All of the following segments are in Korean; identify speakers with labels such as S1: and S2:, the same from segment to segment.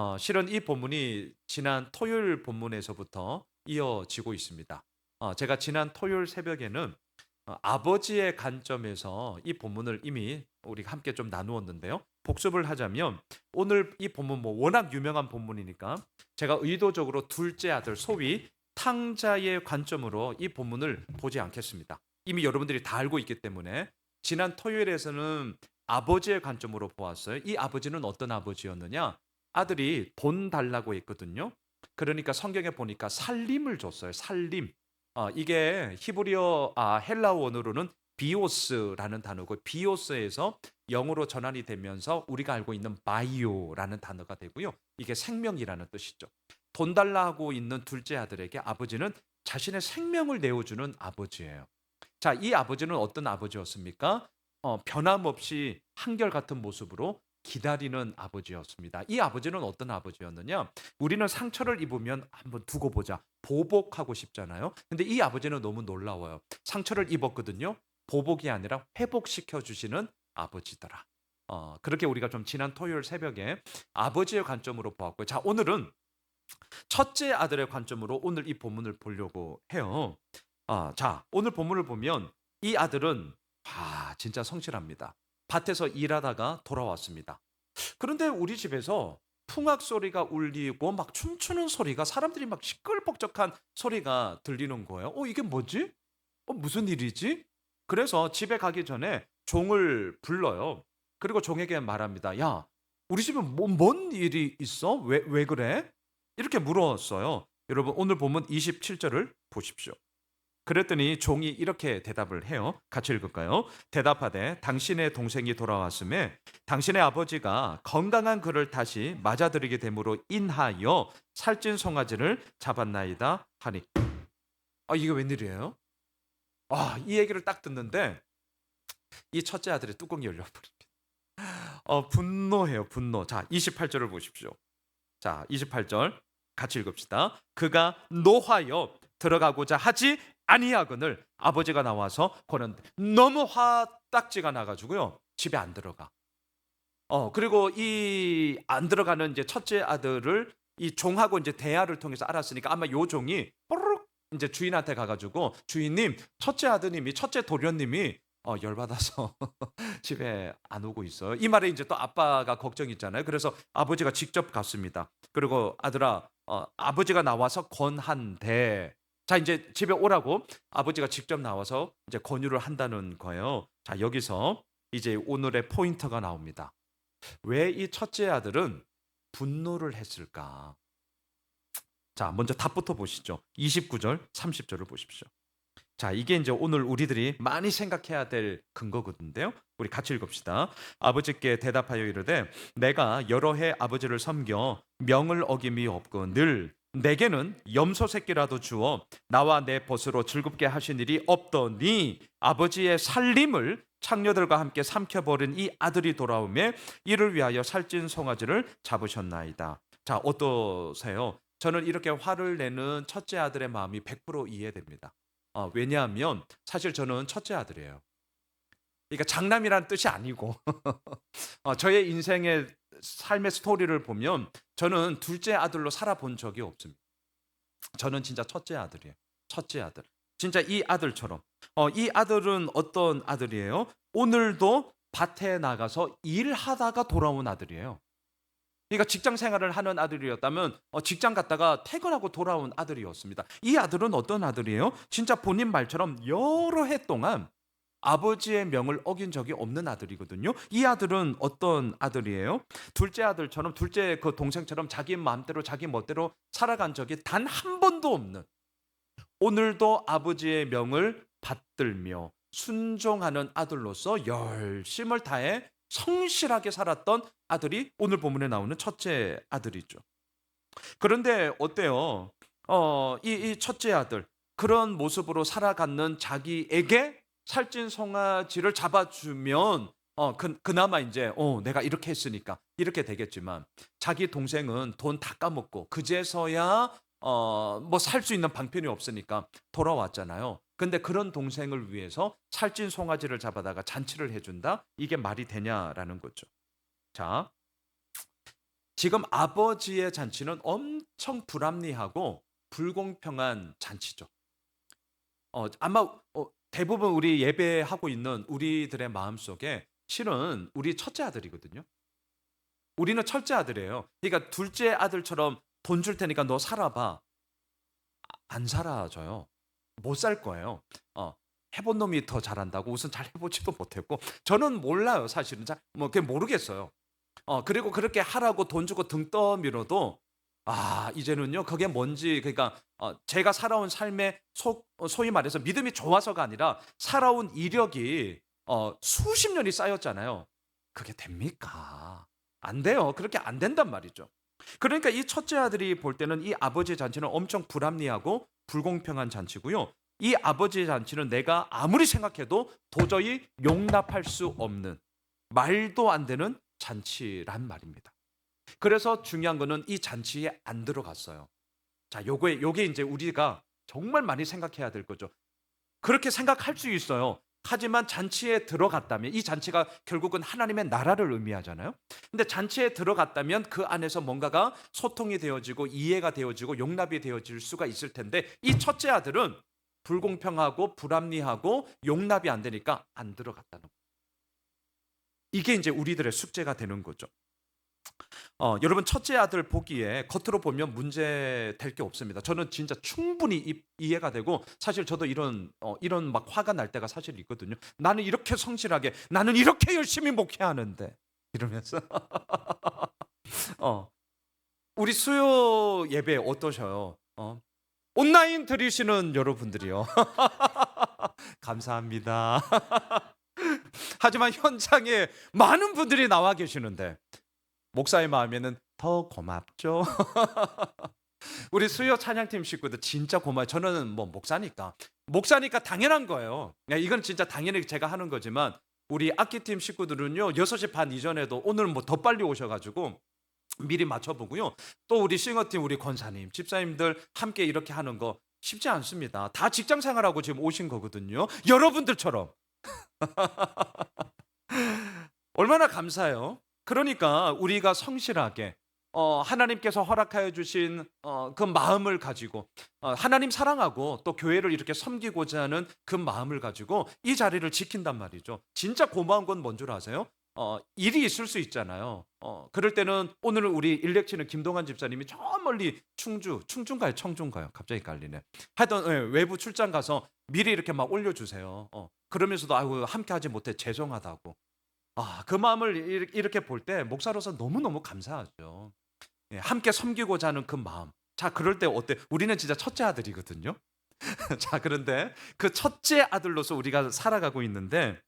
S1: 어, 실은 이 본문이 지난 토요일 본문에서부터 이어지고 있습니다. 어, 제가 지난 토요일 새벽에는 어, 아버지의 관점에서 이 본문을 이미 우리가 함께 좀 나누었는데요. 복습을 하자면 오늘 이 본문 뭐 워낙 유명한 본문이니까 제가 의도적으로 둘째 아들 소위 탕자의 관점으로 이 본문을 보지 않겠습니다. 이미 여러분들이 다 알고 있기 때문에 지난 토요일에서는 아버지의 관점으로 보았어요. 이 아버지는 어떤 아버지였느냐? 아들이 돈 달라고 했거든요. 그러니까 성경에 보니까 살림을 줬어요. 살림. 어, 이게 히브리어 아, 헬라 원어로는 비오스라는 단어고 비오스에서 영어로 전환이 되면서 우리가 알고 있는 바이오라는 단어가 되고요. 이게 생명이라는 뜻이죠. 돈 달라고 있는 둘째 아들에게 아버지는 자신의 생명을 내어주는 아버지예요. 자, 이 아버지는 어떤 아버지였습니까? 어, 변함없이 한결같은 모습으로 기다리는 아버지였습니다. 이 아버지는 어떤 아버지였느냐? 우리는 상처를 입으면 한번 두고 보자. 보복하고 싶잖아요. 근데 이 아버지는 너무 놀라워요. 상처를 입었거든요. 보복이 아니라 회복시켜 주시는 아버지더라. 어, 그렇게 우리가 좀 지난 토요일 새벽에 아버지의 관점으로 보았고요. 자, 오늘은 첫째 아들의 관점으로 오늘 이 본문을 보려고 해요. 아, 자, 오늘 본문을 보면 이 아들은 아, 진짜 성실합니다. 밭에서 일하다가 돌아왔습니다. 그런데 우리 집에서 풍악 소리가 울리고 막 춤추는 소리가 사람들이 막 시끌벅적한 소리가 들리는 거예요. 어, 이게 뭐지? 어, 무슨 일이지? 그래서 집에 가기 전에 종을 불러요. 그리고 종에게 말합니다. 야, 우리 집에 뭐, 뭔 일이 있어? 왜, 왜 그래? 이렇게 물었어요. 여러분, 오늘 보면 27절을 보십시오. 그랬더니 종이 이렇게 대답을 해요. 같이 읽을까요? 대답하되 당신의 동생이 돌아왔음에 당신의 아버지가 건강한 그를 다시 맞아들이게 됨으로 인하여 살찐 송아지를 잡았나이다 하니 아 이게 웬일이에요? 아 이 얘기를 딱 듣는데 이 첫째 아들의 뚜껑이 열려버립니다. 어 분노해요 분노. 자 28절을 보십시오. 자 28절 같이 읽읍시다. 그가 노하여 들어가고자 하지 아니하거늘 아버지가 나와서 거는 너무 화딱지가 나가지고요 집에 안 들어가. 어 그리고 이 안 들어가는 이제 첫째 아들을 이 종하고 이제 대화를 통해서 알았으니까 아마 요 종이 뽀르륵 이제 주인한테 가가지고 주인님 첫째 아드님이 첫째 도련님이 어, 열받아서 집에 안 오고 있어요. 이 말에 이제 또 아빠가 걱정 있잖아요. 그래서 아버지가 직접 갔습니다. 그리고 아들아, 어, 아버지가 나와서 권한대. 자 이제 집에 오라고 아버지가 직접 나와서 이제 권유를 한다는 거예요. 자 여기서 이제 오늘의 포인트가 나옵니다. 왜 이 첫째 아들은 분노를 했을까? 자 먼저 답부터 보시죠. 29절, 30절을 보십시오. 자, 이게 이제 오늘 우리들이 많이 생각해야 될 근거거든요. 우리 같이 읽읍시다. 아버지께 대답하여 이르되 내가 여러 해 아버지를 섬겨 명을 어김이 없고 늘 내게는 염소 새끼라도 주어 나와 내 벗으로 즐겁게 하신 일이 없더니 아버지의 살림을 창녀들과 함께 삼켜버린 이 아들이 돌아오매 이를 위하여 살찐 송아지를 잡으셨나이다. 자 어떠세요? 저는 이렇게 화를 내는 첫째 아들의 마음이 100% 이해됩니다. 어, 왜냐하면 사실 저는 첫째 아들이에요. 그러니까 장남이란 뜻이 아니고 어, 저의 인생의 삶의 스토리를 보면 저는 둘째 아들로 살아본 적이 없습니다. 저는 진짜 첫째 아들이에요. 첫째 아들. 진짜 이 아들처럼. 어, 이 아들은 어떤 아들이에요? 오늘도 밭에 나가서 일하다가 돌아온 아들이에요. 그러니까 직장 생활을 하는 아들이었다면 어, 직장 갔다가 퇴근하고 돌아온 아들이었습니다. 이 아들은 어떤 아들이에요? 진짜 본인 말처럼 여러 해 동안 아버지의 명을 어긴 적이 없는 아들이거든요. 이 아들은 어떤 아들이에요? 둘째 아들처럼 둘째 그 동생처럼 자기 마음대로 자기 멋대로 살아간 적이 단 한 번도 없는 오늘도 아버지의 명을 받들며 순종하는 아들로서 열심을 다해 성실하게 살았던 아들이 오늘 본문에 나오는 첫째 아들이죠. 그런데 어때요? 어, 이, 이 첫째 아들 그런 모습으로 살아가는 자기에게 살찐 송아지를 잡아주면 어, 그, 그나마 이제 어, 내가 이렇게 했으니까 이렇게 되겠지만 자기 동생은 돈 다 까먹고 그제서야 어, 뭐 살 수 있는 방편이 없으니까 돌아왔잖아요. 근데 그런 동생을 위해서 살찐 송아지를 잡아다가 잔치를 해준다? 이게 말이 되냐라는 거죠. 자, 지금 아버지의 잔치는 엄청 불합리하고 불공평한 잔치죠. 어, 아마 어, 대부분 우리 예배하고 있는 우리들의 마음 속에 실은 우리 첫째 아들이거든요. 우리는 첫째 아들이에요. 그러니까 둘째 아들처럼 돈 줄 테니까 너 살아봐. 안 살아줘요. 못 살 거예요. 어, 해본 놈이 더 잘한다고 우선 잘 해보지도 못했고 저는 몰라요 사실은 잘뭐 모르겠어요. 어 그리고 그렇게 하라고 돈 주고 등 떠밀어도 아 이제는요 그게 뭔지 그러니까 어, 제가 살아온 삶의 소, 어, 소위 말해서 믿음이 좋아서가 아니라 살아온 이력이 어, 수십 년이 쌓였잖아요. 그게 됩니까? 안 돼요. 그렇게 안 된단 말이죠. 그러니까 이 첫째 아들이 볼 때는 이 아버지의 잔치는 엄청 불합리하고 불공평한 잔치고요. 이 아버지의 잔치는 내가 아무리 생각해도 도저히 용납할 수 없는 말도 안 되는 잔치란 말입니다. 그래서 중요한 거는 이 잔치에 안 들어갔어요. 자, 요거에 요게 이제 우리가 정말 많이 생각해야 될 거죠. 그렇게 생각할 수 있어요. 하지만 잔치에 들어갔다면 이 잔치가 결국은 하나님의 나라를 의미하잖아요. 근데 잔치에 들어갔다면 그 안에서 뭔가가 소통이 되어지고 이해가 되어지고 용납이 되어질 수가 있을 텐데 이 첫째 아들은 불공평하고 불합리하고 용납이 안 되니까 안 들어갔다는 거예요. 이게 이제 우리들의 숙제가 되는 거죠. 어, 여러분 첫째 아들 보기에 겉으로 보면 문제 될 게 없습니다. 저는 진짜 충분히 이, 이해가 되고 사실 저도 이런 어, 이런 막 화가 날 때가 사실 있거든요. 나는 이렇게 성실하게 나는 이렇게 열심히 목회하는데 이러면서 어, 우리 수요 예배 어떠셔요? 어, 온라인 들으시는 여러분들이요. 감사합니다. 하지만 현장에 많은 분들이 나와 계시는데 목사의 마음에는 더 고맙죠. 우리 수요 찬양팀 식구들 진짜 고마워요. 저는 뭐 목사니까 목사니까 당연한 거예요. 네, 이건 진짜 당연히 제가 하는 거지만 우리 악기팀 식구들은요 6시 반 이전에도 오늘 뭐더 빨리 오셔가지고 미리 맞춰보고요. 또 우리 싱어팀 우리 권사님, 집사님들 함께 이렇게 하는 거 쉽지 않습니다. 다 직장 생활하고 지금 오신 거거든요. 여러분들처럼 얼마나 감사해요. 그러니까 우리가 성실하게 어, 하나님께서 허락하여 주신 어, 그 마음을 가지고 어, 하나님 사랑하고 또 교회를 이렇게 섬기고자 하는 그 마음을 가지고 이 자리를 지킨단 말이죠. 진짜 고마운 건 뭔 줄 아세요? 어, 일이 있을 수 있잖아요. 어, 그럴 때는 오늘 우리 일렉치는 김동환 집사님이 저 멀리 충주, 충주인가요? 청주인가요? 갑자기 깔리네. 하여튼 예, 외부 출장 가서 미리 이렇게 막 올려주세요. 어, 그러면서도 아이고 함께 하지 못해 죄송하다고. 아, 그 마음을 이렇게- 볼 때 목사로서 너무너무 감사하죠. 예, 함께 섬기고자 하는 그 마음. 자, 그럴 때 어때? 우리는 진짜 첫째 아들이거든요. 자, 그런데 그 첫째 아들로서 우리가 살아가고 있는데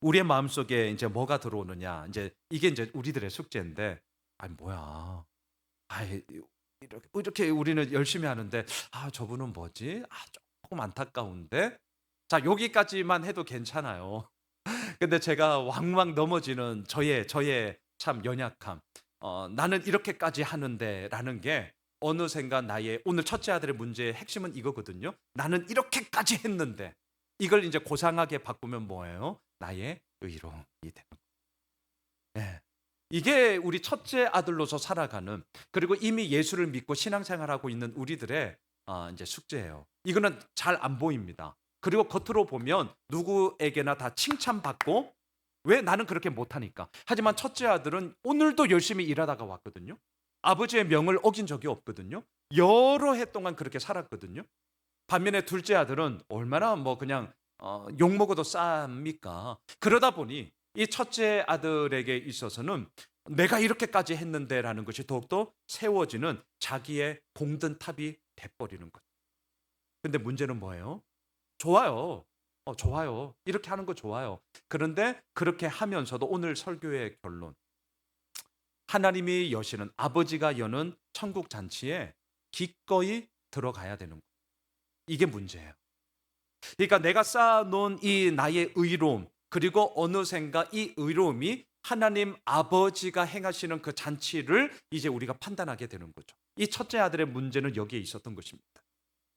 S1: 우리의 마음속에 이제 뭐가 들어오느냐? 이제 이게 이제 우리들의 숙제인데 아니 뭐야? 아이 이렇게 이렇게 우리는 열심히 하는데 아, 저분은 뭐지? 아, 조금 안타까운데. 자, 여기까지만 해도 괜찮아요. 근데 제가 왕왕 넘어지는 저의 저의 참 연약함. 어, 나는 이렇게까지 하는데라는 게 어느샌가 나의 오늘 첫째 아들의 문제의 핵심은 이거거든요. 나는 이렇게까지 했는데 이걸 이제 고상하게 바꾸면 뭐예요? 나의 의로움이 되는. 네. 이게 우리 첫째 아들로서 살아가는 그리고 이미 예수를 믿고 신앙생활하고 있는 우리들의 어, 이제 숙제예요. 이거는 잘 안 보입니다. 그리고 겉으로 보면 누구에게나 다 칭찬받고 왜 나는 그렇게 못하니까. 하지만 첫째 아들은 오늘도 열심히 일하다가 왔거든요. 아버지의 명을 어긴 적이 없거든요. 여러 해 동안 그렇게 살았거든요. 반면에 둘째 아들은 얼마나 뭐 그냥 어, 욕 먹어도 쌉니까? 그러다 보니 이 첫째 아들에게 있어서는 내가 이렇게까지 했는데라는 것이 더욱더 세워지는 자기의 공든 탑이 돼버리는 것. 근데 문제는 뭐예요? 좋아요. 어, 좋아요. 이렇게 하는 거 좋아요. 그런데 그렇게 하면서도 오늘 설교의 결론. 하나님이 여시는 아버지가 여는 천국 잔치에 기꺼이 들어가야 되는 거. 이게 문제예요. 그러니까 내가 쌓아놓은 이 나의 의로움 그리고 어느샌가 이 의로움이 하나님 아버지가 행하시는 그 잔치를 이제 우리가 판단하게 되는 거죠. 이 첫째 아들의 문제는 여기에 있었던 것입니다.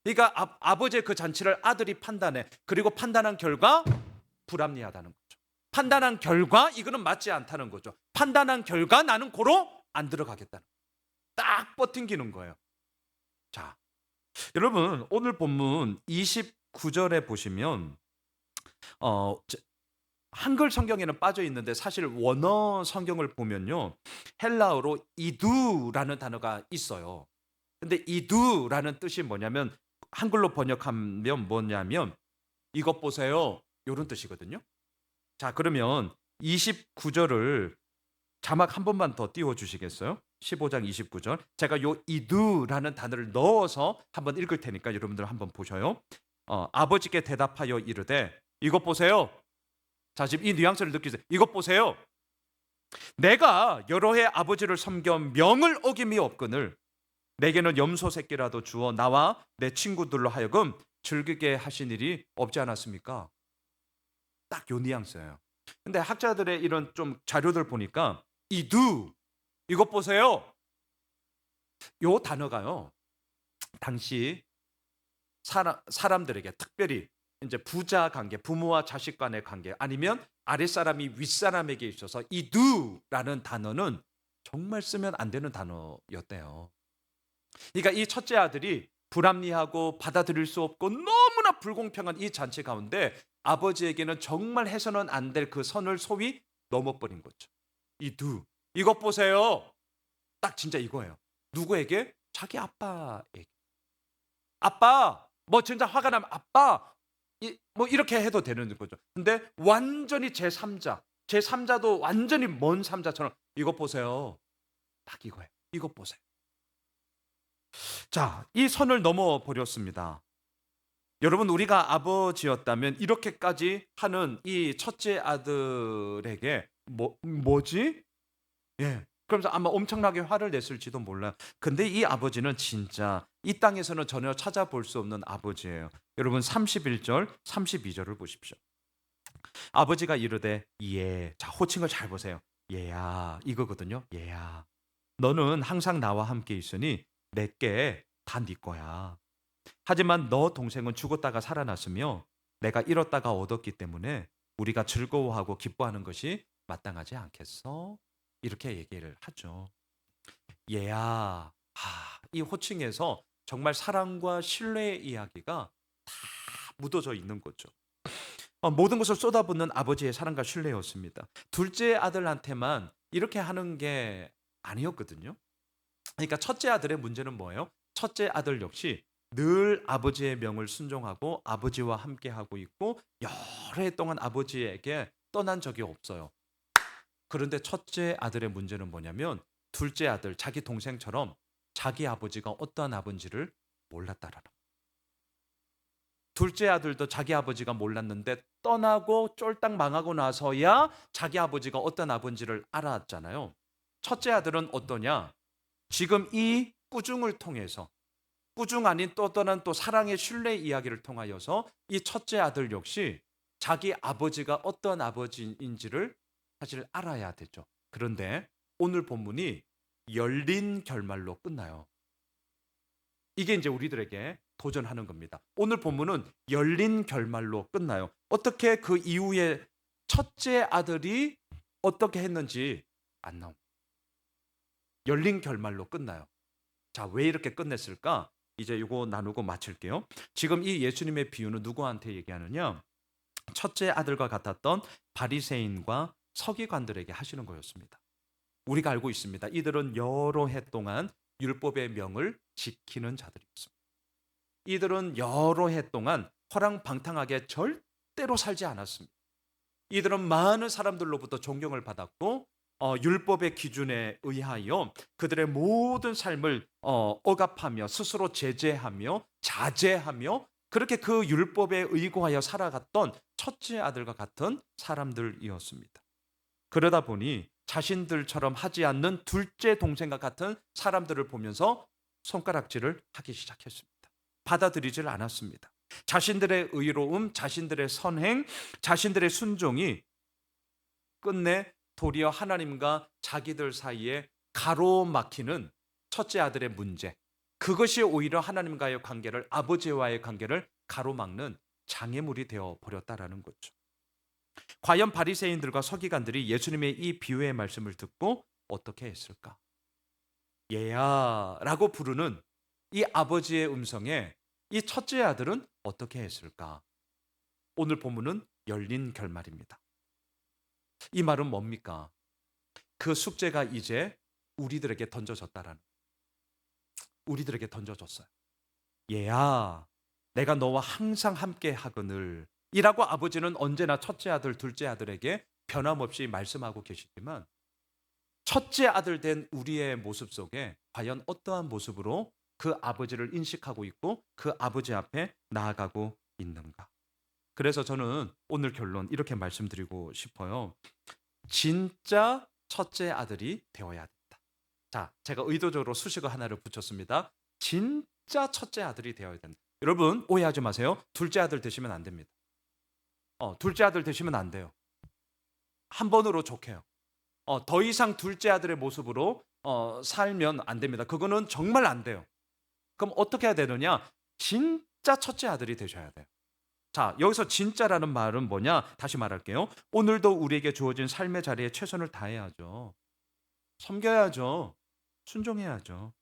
S1: 그러니까 아, 아버지의 그 잔치를 아들이 판단해 그리고 판단한 결과 불합리하다는 거죠. 판단한 결과 이거는 맞지 않다는 거죠. 판단한 결과 나는 고로 안 들어가겠다는 딱 버팅기는 거예요. 자, 여러분 오늘 본문 29절에 보시면 어 저- 한글 성경에는 빠져 있는데 사실 원어 성경을 보면요 헬라어로 이두라는 단어가 있어요. 근데 이두라는 뜻이 뭐냐면 한글로 번역하면 뭐냐면 이것 보세요. 이런 뜻이거든요. 자, 그러면 29절을 자막 한 번만 더 띄워 주시겠어요? 15장 29절. 제가 요 이두라는 단어를 넣어서 한번 읽을 테니까 여러분들 한번 보셔요. 어, 아버지께 대답하여 이르되 이것 보세요. 자, 지금 이 뉘앙스를 느끼세요. 이것 보세요. 내가 여러 해 아버지를 섬겨 명을 어김이 없거늘 내게는 염소 새끼라도 주어 나와 내 친구들로 하여금 즐기게 하신 일이 없지 않았습니까? 딱 요 뉘앙스예요. 근데 학자들의 이런 좀 자료들 보니까 이두 이것 보세요. 요 단어가요. 당시 사람 사람들에게 특별히 이제 부자 관계, 부모와 자식 간의 관계 아니면 아랫사람이 윗사람에게 있어서 이 두라는 단어는 정말 쓰면 안 되는 단어였대요. 그러니까 이 첫째 아들이 불합리하고 받아들일 수 없고 너무나 불공평한 이 잔치 가운데 아버지에게는 정말 해서는 안 될 그 선을 소위 넘어버린 거죠. 이 두. 이것 보세요. 딱 진짜 이거예요. 누구에게? 자기 아빠에게. 아빠, 뭐 진짜 화가 나면 아빠, 이, 뭐 이렇게 해도 되는 거죠. 근데 완전히 제 3자, 제 3자도 완전히 먼 3자처럼 이것 보세요. 딱 이거예요. 이것 보세요. 자, 이 선을 넘어 버렸습니다. 여러분 우리가 아버지였다면 이렇게까지 하는 이 첫째 아들에게 뭐 뭐지? 예. 그러면서 아마 엄청나게 화를 냈을지도 몰라요. 근데 이 아버지는 진짜 이 땅에서는 전혀 찾아볼 수 없는 아버지예요. 여러분 31절, 32절을 보십시오. 아버지가 이르되 예. 자, 호칭을 잘 보세요. 얘야. 이거거든요. 얘야. 너는 항상 나와 함께 있으니 내게 다 네 거야. 하지만 너 동생은 죽었다가 살아났으며 내가 잃었다가 얻었기 때문에 우리가 즐거워하고 기뻐하는 것이 마땅하지 않겠어? 이렇게 얘기를 하죠. 얘야, 아, 이 호칭에서 정말 사랑과 신뢰의 이야기가 다 묻어져 있는 거죠. 어, 모든 것을 쏟아붓는 아버지의 사랑과 신뢰였습니다. 둘째 아들한테만 이렇게 하는 게 아니었거든요. 그러니까 첫째 아들의 문제는 뭐예요? 첫째 아들 역시 늘 아버지의 명을 순종하고 아버지와 함께 하고 있고 여러 해 동안 아버지에게 떠난 적이 없어요. 그런데 첫째 아들의 문제는 뭐냐면 둘째 아들 자기 동생처럼 자기 아버지가 어떠한 아버지를 몰랐다라는. 둘째 아들도 자기 아버지가 몰랐는데 떠나고 쫄딱 망하고 나서야 자기 아버지가 어떤 아버지를 알았잖아요. 첫째 아들은 어떠냐? 지금 이 꾸중을 통해서 꾸중 아닌 또 떠난 또 사랑의 신뢰 이야기를 통하여서 이 첫째 아들 역시 자기 아버지가 어떤 아버지인지를 사실 알아야 되죠. 그런데 오늘 본문이 열린 결말로 끝나요. 이게 이제 우리들에게 도전하는 겁니다. 오늘 본문은 열린 결말로 끝나요. 어떻게 그 이후에 첫째 아들이 어떻게 했는지 안 나옵니다. 열린 결말로 끝나요. 자, 왜 이렇게 끝냈을까? 이제 이거 나누고 마칠게요. 지금 이 예수님의 비유는 누구한테 얘기하느냐? 첫째 아들과 같았던 바리새인과 서기관들에게 하시는 거였습니다. 우리가 알고 있습니다. 이들은 여러 해 동안 율법의 명을 지키는 자들이었습니다. 이들은 여러 해 동안 허랑방탕하게 절대로 살지 않았습니다. 이들은 많은 사람들로부터 존경을 받았고 어, 율법의 기준에 의하여 그들의 모든 삶을 어, 억압하며 스스로 제재하며 자제하며 그렇게 그 율법에 의거하여 살아갔던 첫째 아들과 같은 사람들이었습니다. 그러다 보니 자신들처럼 하지 않는 둘째 동생과 같은 사람들을 보면서 손가락질을 하기 시작했습니다. 받아들이질 않았습니다. 자신들의 의로움, 자신들의 선행, 자신들의 순종이 끝내 도리어 하나님과 자기들 사이에 가로막히는 첫째 아들의 문제. 그것이 오히려 하나님과의 관계를 아버지와의 관계를 가로막는 장애물이 되어 버렸다라는 거죠. 과연 바리새인들과 서기관들이 예수님의 이 비유의 말씀을 듣고 어떻게 했을까? 얘야라고 부르는 이 아버지의 음성에 이 첫째 아들은 어떻게 했을까? 오늘 본문은 열린 결말입니다. 이 말은 뭡니까? 그 숙제가 이제 우리들에게 던져졌다라는 우리들에게 던져졌어요. 얘야, 내가 너와 항상 함께 하거늘 이라고 아버지는 언제나 첫째 아들, 둘째 아들에게 변함없이 말씀하고 계시지만 첫째 아들 된 우리의 모습 속에 과연 어떠한 모습으로 그 아버지를 인식하고 있고 그 아버지 앞에 나아가고 있는가? 그래서 저는 오늘 결론 이렇게 말씀드리고 싶어요. 진짜 첫째 아들이 되어야 된다. 자, 제가 의도적으로 수식어 하나를 붙였습니다. 진짜 첫째 아들이 되어야 된다. 여러분 오해하지 마세요. 둘째 아들 되시면 안 됩니다. 어, 둘째 아들 되시면 안 돼요. 한 번으로 좋게요. 어, 더 이상 둘째 아들의 모습으로 어, 살면 안 됩니다. 그거는 정말 안 돼요. 그럼 어떻게 해야 되느냐? 진짜 첫째 아들이 되셔야 돼요. 자, 여기서 진짜라는 말은 뭐냐? 다시 말할게요. 오늘도 우리에게 주어진 삶의 자리에 최선을 다해야죠. 섬겨야죠. 순종해야죠.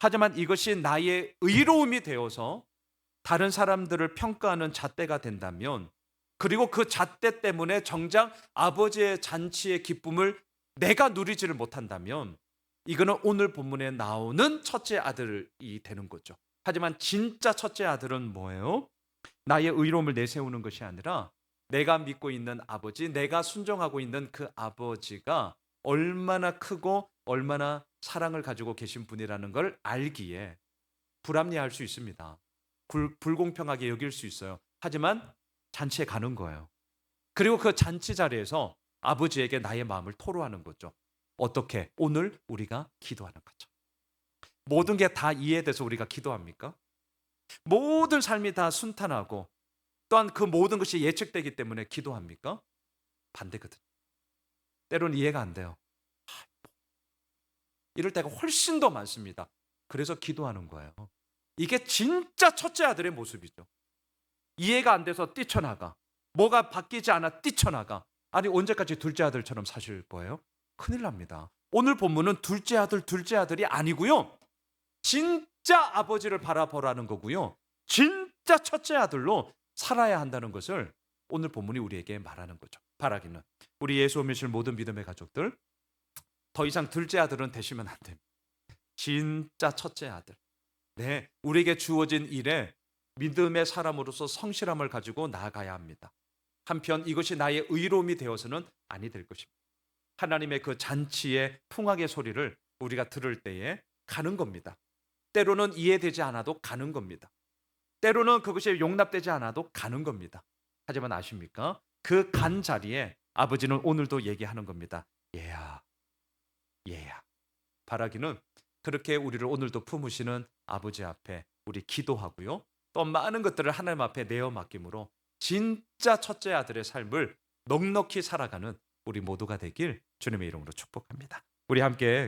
S1: 하지만 이것이 나의 의로움이 되어서 다른 사람들을 평가하는 잣대가 된다면 그리고 그 잣대 때문에 정작 아버지의 잔치의 기쁨을 내가 누리지를 못한다면 이거는 오늘 본문에 나오는 첫째 아들이 되는 거죠. 하지만 진짜 첫째 아들은 뭐예요? 나의 의로움을 내세우는 것이 아니라 내가 믿고 있는 아버지, 내가 순종하고 있는 그 아버지가 얼마나 크고 얼마나 사랑을 가지고 계신 분이라는 걸 알기에 불합리할 수 있습니다. 불, 불공평하게 여길 수 있어요. 하지만 잔치에 가는 거예요. 그리고 그 잔치 자리에서 아버지에게 나의 마음을 토로하는 거죠. 어떻게? 오늘 우리가 기도하는 거죠. 모든 게 다 이해돼서 우리가 기도합니까? 모든 삶이 다 순탄하고 또한 그 모든 것이 예측되기 때문에 기도합니까? 반대거든. 때로는 이해가 안 돼요. 이럴 때가 훨씬 더 많습니다. 그래서 기도하는 거예요. 이게 진짜 첫째 아들의 모습이죠. 이해가 안 돼서 뛰쳐나가. 뭐가 바뀌지 않아 뛰쳐나가. 아니 언제까지 둘째 아들처럼 사실 거예요? 큰일 납니다. 오늘 본문은 둘째 아들, 둘째 아들이 아니고요. 진 짜 아버지를 바라보라는 거고요. 진짜 첫째 아들로 살아야 한다는 것을 오늘 본문이 우리에게 말하는 거죠. 바라기는 우리 예수 오미실 모든 믿음의 가족들 더 이상 둘째 아들은 되시면 안 됩니다. 진짜 첫째 아들. 네, 우리에게 주어진 일에 믿음의 사람으로서 성실함을 가지고 나아가야 합니다. 한편 이것이 나의 의로움이 되어서는 아니 될 것입니다. 하나님의 그 잔치의 풍악의 소리를 우리가 들을 때에 가는 겁니다. 때로는 이해되지 않아도 가는 겁니다. 때로는 그것이 용납되지 않아도 가는 겁니다. 하지만 아십니까? 그 간 자리에 아버지는 오늘도 얘기하는 겁니다. 얘야, 얘야. 바라기는 그렇게 우리를 오늘도 품으시는 아버지 앞에 우리 기도하고요. 또 많은 것들을 하나님 앞에 내어 맡김으로 진짜 첫째 아들의 삶을 넉넉히 살아가는 우리 모두가 되길 주님의 이름으로 축복합니다. 우리 함께